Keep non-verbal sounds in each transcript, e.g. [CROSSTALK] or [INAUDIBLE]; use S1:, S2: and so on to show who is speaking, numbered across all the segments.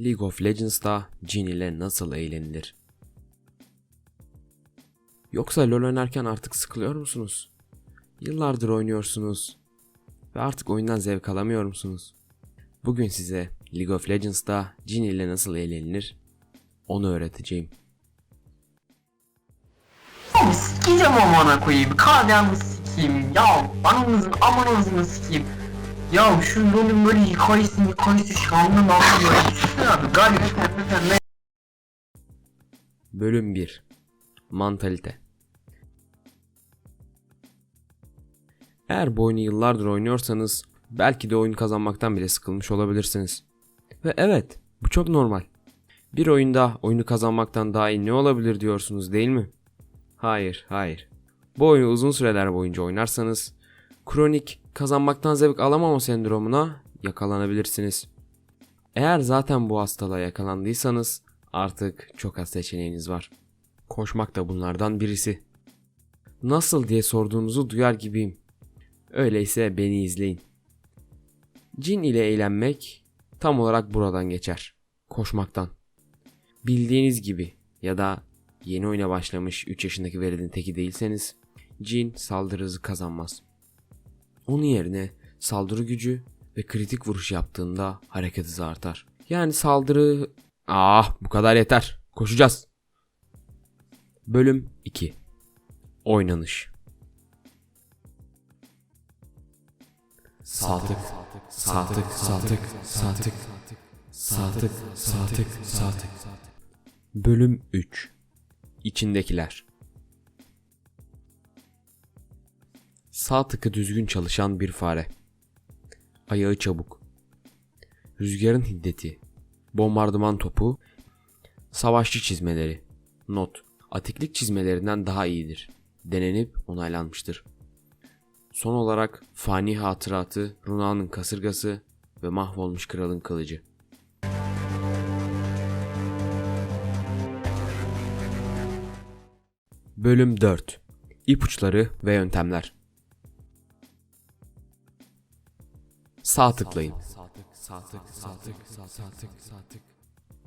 S1: League of Legends'da Jhin ile nasıl eğlenilir? Yoksa LoL oynarken artık sıkılıyor musunuz? Yıllardır oynuyorsunuz ve artık oyundan zevk alamıyor musunuz? Bugün size League of Legends'da Jhin ile nasıl eğlenilir onu öğreteceğim.
S2: Sikeceğim amına koyayım. Kahvemi sikeyim. Ya ananızın amanızını sikeyim. Ya şu LoL'ün böyle hikayesi hikayesi şanlı namlı böyle abi. Galiba pembe pembe.
S1: Bölüm 1 Mantalite Eğer bu oyunu yıllardır oynuyorsanız belki de oyun kazanmaktan bile sıkılmış olabilirsiniz. Ve evet bu çok normal. Bir oyunda oyunu kazanmaktan daha iyi ne olabilir diyorsunuz değil mi? Hayır, hayır. Bu oyunu uzun süreler boyunca oynarsanız kronik kazanmaktan zevk alamama sendromuna yakalanabilirsiniz. Eğer zaten bu hastalığa yakalandıysanız artık çok az seçeneğiniz var. Koşmak da bunlardan birisi. Nasıl diye sorduğunuzu duyar gibiyim. Öyleyse beni izleyin. Cin ile eğlenmek tam olarak buradan geçer. Koşmaktan. Bildiğiniz gibi ya da yeni oyuna başlamış 3 yaşındaki veridin teki değilseniz cin saldırı kazanmaz. Onun yerine saldırı gücü ve kritik vuruş yaptığında hareket hızı artar. Yani saldırı... Ah bu kadar yeter. Koşacağız. Bölüm 2 Oynanış Saltık, saltık, saltık, saltık, saltık, saltık, saltık. Bölüm 3 İçindekiler Sağ tıkı düzgün çalışan bir fare. Ayağı çabuk. Rüzgarın hiddeti. Bombardıman topu. Savaşçı çizmeleri. Not. Atiklik çizmelerinden daha iyidir. Denenip onaylanmıştır. Son olarak fani hatıratı, Runa'nın kasırgası ve mahvolmuş kralın kılıcı. Bölüm 4 İpuçları ve yöntemler Sağ tıklayın.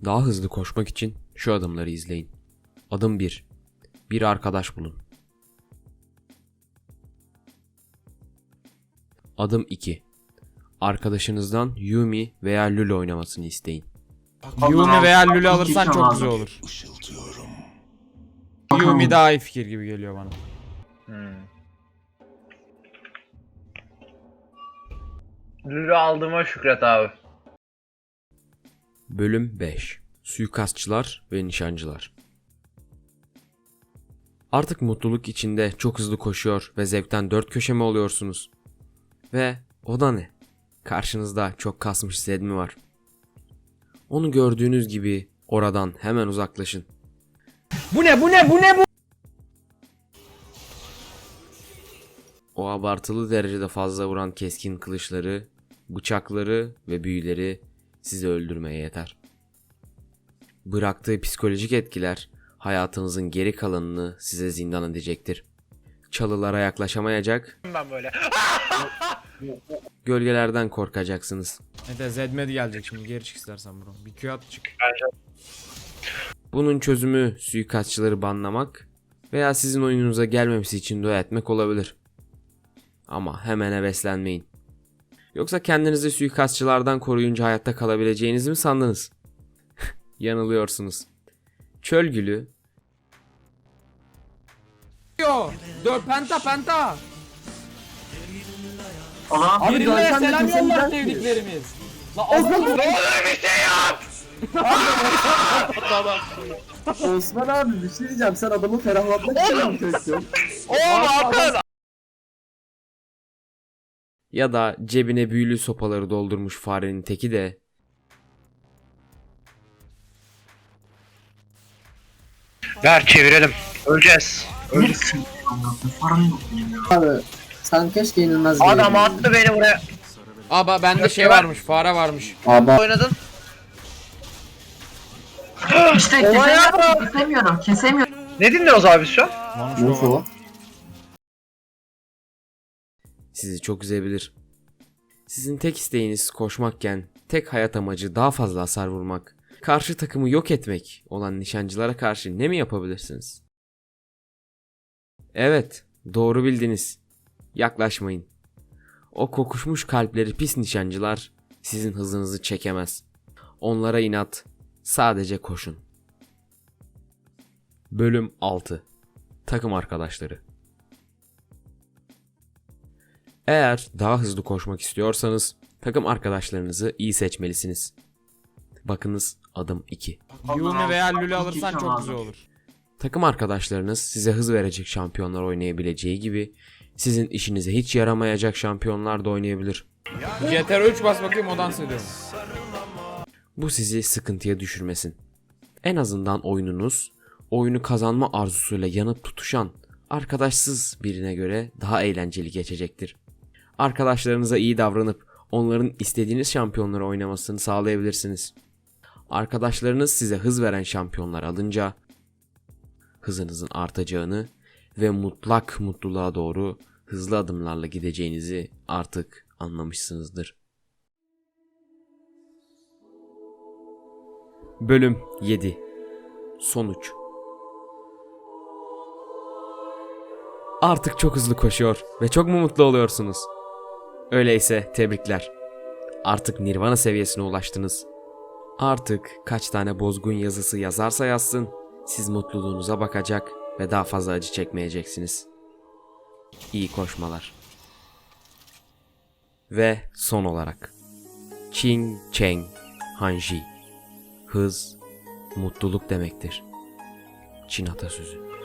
S1: Daha hızlı koşmak için şu adımları izleyin. Adım 1. Bir arkadaş bulun. Adım 2. Arkadaşınızdan Yumi veya Lulu oynamasını isteyin.
S3: Yumi veya Lulu
S2: İki
S3: alırsan çok güzel olur. Yumi daha iyi fikir gibi geliyor bana.
S4: Lülü aldığıma şükret abi.
S1: Bölüm 5 Suikastçılar ve Nişancılar Artık mutluluk içinde çok hızlı koşuyor ve zevkten dört köşe mi oluyorsunuz? Ve o da ne? Karşınızda çok kasmış Zed mi var? Onu gördüğünüz gibi oradan hemen uzaklaşın.
S3: Bu ne bu ne bu ne bu?
S1: O abartılı derecede fazla vuran keskin kılıçları, bıçakları ve büyüleri sizi öldürmeye yeter. Bıraktığı psikolojik etkiler hayatınızın geri kalanını size zindan edecektir. Çalılara yaklaşamayacak,
S4: Ben böyle.
S1: gölgelerden korkacaksınız.
S3: Mete Zedmedi gelecek şimdi geri çık istersen bro. Bir Q at çık.
S1: Bunun çözümü suikastçıları banlamak veya sizin oyununuza gelmemesi için dua etmek olabilir. Ama hemen heveslenmeyin. Yoksa kendinizi suikastçılardan koruyunca hayatta kalabileceğinizi mi sandınız? [LAUGHS] Yanılıyorsunuz. Çöl gülü
S3: Yo! Dört penta penta!
S2: Ana.
S5: Abi
S3: Birine
S5: de
S3: selam
S5: kimse
S3: yollar sevdiklerimiz. La Osman
S5: Osman abi bir şey diyeceğim sen adamı ferahlatmak için mi köktün?
S1: Ya da cebine büyülü sopaları doldurmuş farenin teki de
S4: Ver çevirelim. Öleceğiz.
S2: Ya.
S5: Abi sen keşke yenilmez
S4: Adam attı beni buraya.
S3: Aba bende şey varmış fare varmış.
S5: Abi
S4: Oynadın.
S2: İşte kesemiyorum, kesemiyorum, kesemiyorum.
S4: Ne dinliyoruz abi şu an?
S5: nasıl o?
S1: Sizi çok üzebilir. Sizin tek isteğiniz koşmakken tek hayat amacı daha fazla hasar vurmak karşı takımı yok etmek olan nişancılara karşı ne mi yapabilirsiniz? Evet, doğru bildiniz. Yaklaşmayın. O kokuşmuş kalpleri pis nişancılar sizin hızınızı çekemez. Onlara inat, sadece koşun. Bölüm 6 Takım arkadaşları Eğer daha hızlı koşmak istiyorsanız takım arkadaşlarınızı iyi seçmelisiniz. Bakınız adım 2.
S3: Yumi veya Lülü alırsan çok güzel olur.
S1: Takım arkadaşlarınız size hız verecek şampiyonlar oynayabileceği gibi sizin işinize hiç yaramayacak şampiyonlar da oynayabilir.
S3: GTR 3 bas bakayım o dans ediyor.
S1: Bu sizi sıkıntıya düşürmesin. En azından oyununuz oyunu kazanma arzusuyla yanıp tutuşan arkadaşsız birine göre daha eğlenceli geçecektir. Arkadaşlarınıza iyi davranıp onların istediğiniz şampiyonları oynamasını sağlayabilirsiniz. Arkadaşlarınız size hız veren şampiyonlar alınca hızınızın artacağını ve mutlak mutluluğa doğru hızlı adımlarla gideceğinizi artık anlamışsınızdır. Bölüm 7 Sonuç Artık çok hızlı koşuyor ve çok mu mutlu oluyorsunuz? Öyleyse tebrikler. Artık Nirvana seviyesine ulaştınız. Artık kaç tane bozgun yazısı yazarsa yazsın, siz mutluluğunuza bakacak ve daha fazla acı çekmeyeceksiniz. İyi koşmalar. Ve son olarak Ching Cheng Hanji Hız mutluluk demektir. Çin atasözü.